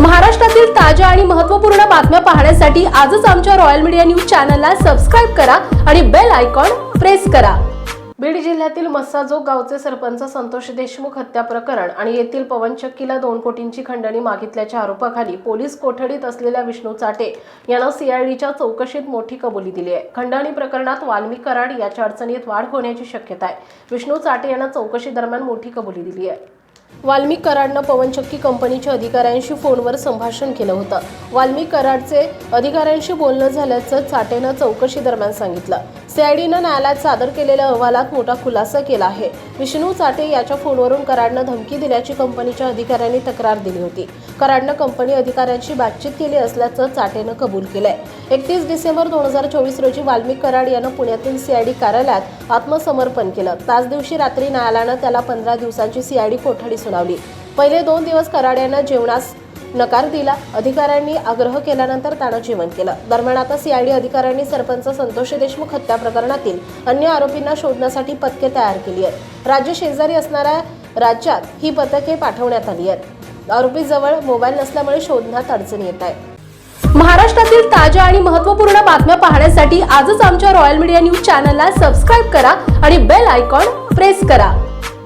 महाराष्ट्रातील ताज्या आणि महत्त्वपूर्ण बातम्या पाहण्यासाठी आजच आमच्या रॉयल मीडिया न्यूज चॅनलला सबस्क्राईब करा आणि बेल आयकॉन प्रेस करा. बीड जिल्ह्यातील मस्साजोग गावचे सरपंच संतोष देशमुख हत्या प्रकरण आणि येथील पवनचक्कीला दोन कोटींची खंडणी मागितल्याच्या आरोपाखाली पोलीस कोठडीत असलेल्या विष्णू चाटे यांना सीआयडीच्या चौकशीत मोठी कबुली दिली आहे. खंडणी प्रकरणात वाल्मिक कराड याच्या अडचणीत वाढ होण्याची शक्यता आहे. विष्णू चाटे यांना चौकशी दरम्यान मोठी कबुली दिली आहे. वाल्मिक कराडनं पवनचक्की कंपनीच्या अधिकाऱ्यांशी फोनवर संभाषण केलं होतं. वाल्मिक कराडचे अधिकाऱ्यांशी बोलणं झाल्याचं चाटेनं चौकशी दरम्यान सांगितलं. सीआयडीनं न्यायालयात सादर केलेल्या अहवालात मोठा खुलासा केला आहे. विष्णू चाटे याच्या फोनवरून कराडनं धमकी दिल्याची कंपनीच्या अधिकाऱ्यांनी तक्रार दिली होती. कराडनं कंपनी अधिकाऱ्यांशी बातचीत केली असल्याचं चाटेनं कबूल केलंय. एकतीस डिसेंबर दोन हजार चोवीस रोजी वाल्मिक कराड यानं पुण्यातील सीआयडी कार्यालयात आत्मसमर्पण केलं. त्याच दिवशी रात्री न्यायालयानं त्याला पंधरा दिवसांची सीआयडी कोठडी सुनावली. पहिले दोन दिवस कराड यानं जेवणास नकार दिला अधिकाऱ्यांनी आग्रह केल्यानंतर त्यानं जेवण केलं. दरम्यान आता सीआयडी अधिकाऱ्यांनी सरपंच संतोष देशमुख हत्या प्रकरणातील अन्य आरोपींना शोधण्यासाठी पथके तयार केली आहेत. राज्य शेजारी असणाऱ्या राज्यात ही पथके पाठवण्यात आली आहेत. आरोपी जवळ मोबाईल नसल्यामुळे शोधण्यात अडचण येत आहे महाराष्ट्रातील ताज्या आणि महत्त्वपूर्ण बातम्या पाहण्यासाठी आजच आमच्या रॉयल मीडिया न्यूज चॅनलला सबस्क्राईब करा आणि बेल आयकॉन प्रेस करा.